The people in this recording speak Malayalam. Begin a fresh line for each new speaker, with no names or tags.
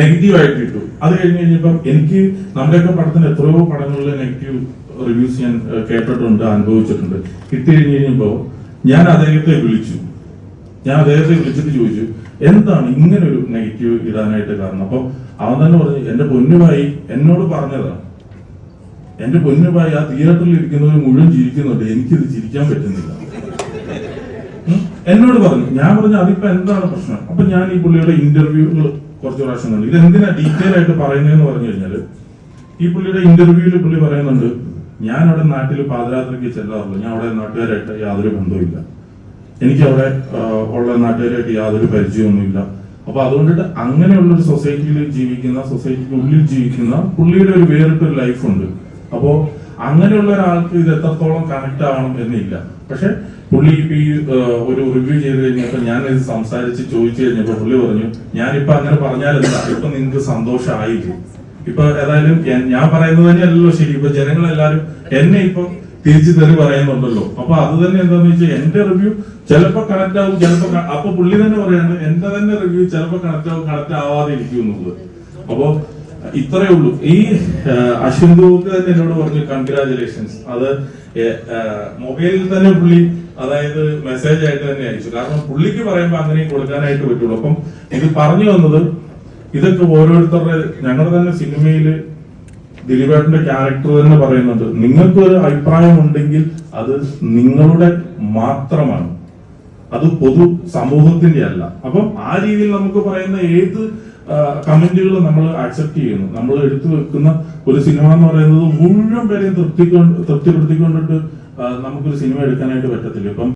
നെഗറ്റീവ് ആയിട്ട് ഇട്ടു അത് കഴിഞ്ഞ് കഴിഞ്ഞപ്പം എനിക്ക് നമ്മുടെയൊക്കെ പടത്തിന് എത്രയോ പടങ്ങളിൽ നെഗറ്റീവ് റിവ്യൂസ് ഞാൻ കേട്ടിട്ടുണ്ട് അനുഭവിച്ചിട്ടുണ്ട്. കിട്ടി കഴിഞ്ഞ് കഴിഞ്ഞപ്പോ ഞാൻ അദ്ദേഹത്തെ വിളിച്ചു. ഞാൻ അദ്ദേഹത്തെ വിളിച്ചിട്ട് ചോദിച്ചു എന്താണ് ഇങ്ങനെ ഒരു നെഗറ്റീവ് ഇടാനായിട്ട് കാരണം? അപ്പൊ അവൻ തന്നെ പറഞ്ഞു എന്റെ പൊന്നുമായി എന്നോട് പറഞ്ഞതാണ് എന്റെ പൊന്നുമായി ആ തിയേറ്ററിൽ ഇരിക്കുന്നവർ മുഴുവൻ ചിരിക്കുന്നുണ്ട്. എനിക്കിത് ചിരിക്കാൻ പറ്റുന്നില്ല. എന്നോട് പറഞ്ഞു. ഞാൻ പറഞ്ഞു അതിപ്പോ എന്താണ് പ്രശ്നം? അപ്പൊ ഞാൻ ഈ പുള്ളിയുടെ ഇന്റർവ്യൂകൾ കുറച്ച് പ്രാവശ്യം കണ്ടു. ഇത് എന്തിനാ ഡീറ്റെയിൽ ആയിട്ട് പറയുന്നതെന്ന് പറഞ്ഞു കഴിഞ്ഞാൽ ഈ പുള്ളിയുടെ ഇന്റർവ്യൂവിൽ പുള്ളി പറയുന്നുണ്ട് ഞാൻ അവിടെ നാട്ടിൽ പാദയാത്രയ്ക്ക് ചെല്ലാറുള്ളൂ. ഞാൻ അവിടെ നാട്ടുകാരായിട്ട് യാതൊരു ബന്ധവുമില്ല. എനിക്ക് അവിടെ ഉള്ള നാട്ടുകാരായിട്ട് യാതൊരു പരിചയമൊന്നുമില്ല. അപ്പൊ അതുകൊണ്ടിട്ട് അങ്ങനെയുള്ള ഒരു സൊസൈറ്റിയിൽ ജീവിക്കുന്ന സൊസൈറ്റിക്ക് ഉള്ളിൽ ജീവിക്കുന്ന പുള്ളിയുടെ ഒരു വേറിട്ടൊരു ലൈഫ് ഉണ്ട്. അപ്പോ അങ്ങനെയുള്ള ഒരാൾക്ക് ഇത് എത്രത്തോളം കണക്ട് ആവണം എന്നില്ല. പക്ഷെ പുള്ളി ഇപ്പൊ ഈ ഒരു റിവ്യൂ ചെയ്ത് കഴിഞ്ഞപ്പോ ഞാൻ ഇത് സംസാരിച്ച് ചോദിച്ചു കഴിഞ്ഞപ്പോ പുള്ളി പറഞ്ഞു ഞാനിപ്പോ അങ്ങനെ പറഞ്ഞാലെന്താ ഇപ്പൊ നിങ്ങക്ക് സന്തോഷമായില്ലേ ഇപ്പൊ ഏതായാലും ഞാൻ- പറയുന്നത് തന്നെയല്ലല്ലോ ശരി. ഇപ്പൊ ജനങ്ങളെല്ലാരും എന്നെ ഇപ്പൊ തിരിച്ചു തെറി പറയുന്നുണ്ടല്ലോ. അപ്പൊ അത് തന്നെ എന്താന്ന് വെച്ചാൽ എന്റെ റിവ്യൂ ചിലപ്പോ കണക്ട് ആവും ചിലപ്പോ അപ്പൊ പുള്ളി തന്നെ പറയാണ് എന്റെ തന്നെ റിവ്യൂ ചിലപ്പോ കണക്ട് ആവും കണക്ട് ആവാതെ ഇരിക്കും എന്നുള്ളത്. അപ്പോ ഇത്രയേ ഉള്ളൂ. ഈ അശ്വിൻ അശ്വന്തോക്ക് തന്നെ എന്നോട് പറഞ്ഞു കൺഗ്രാചുലേഷൻസ് അത് മൊബൈലിൽ തന്നെ പുള്ളി അതായത് മെസ്സേജ് ആയിട്ട് തന്നെ അയച്ചു. കാരണം പുള്ളിക്ക് പറയുമ്പോൾ അങ്ങനെ കൊടുക്കാനായിട്ട് പറ്റുള്ളൂ. അപ്പം ഇത് പറഞ്ഞു വന്നത് ഇതൊക്കെ ഓരോരുത്തരുടെ ഞങ്ങളുടെ തന്നെ സിനിമയിൽ ദിലീപേട്ടന്റെ ക്യാരക്ടർ തന്നെ പറയുന്നുണ്ട്. നിങ്ങൾക്ക് ഒരു അഭിപ്രായം ഉണ്ടെങ്കിൽ അത് നിങ്ങളുടെ മാത്രമാണ്. അത് പൊതു സമൂഹത്തിന്റെ അല്ല. അപ്പം ആ രീതിയിൽ നമുക്ക് പറയുന്ന ഏത് കമന്റുകൾ നമ്മൾ അക്സെപ്റ്റ് ചെയ്യുന്നു. നമ്മൾ എടുത്തു വെക്കുന്ന ഒരു സിനിമ എന്ന് പറയുന്നത് മുഴുവൻ പേരെയും തൃപ്തി തൃപ്തിപ്പെടുത്തിക്കൊണ്ടിട്ട് നമുക്കൊരു സിനിമ എടുക്കാനായിട്ട് പറ്റത്തില്ല. ഇപ്പം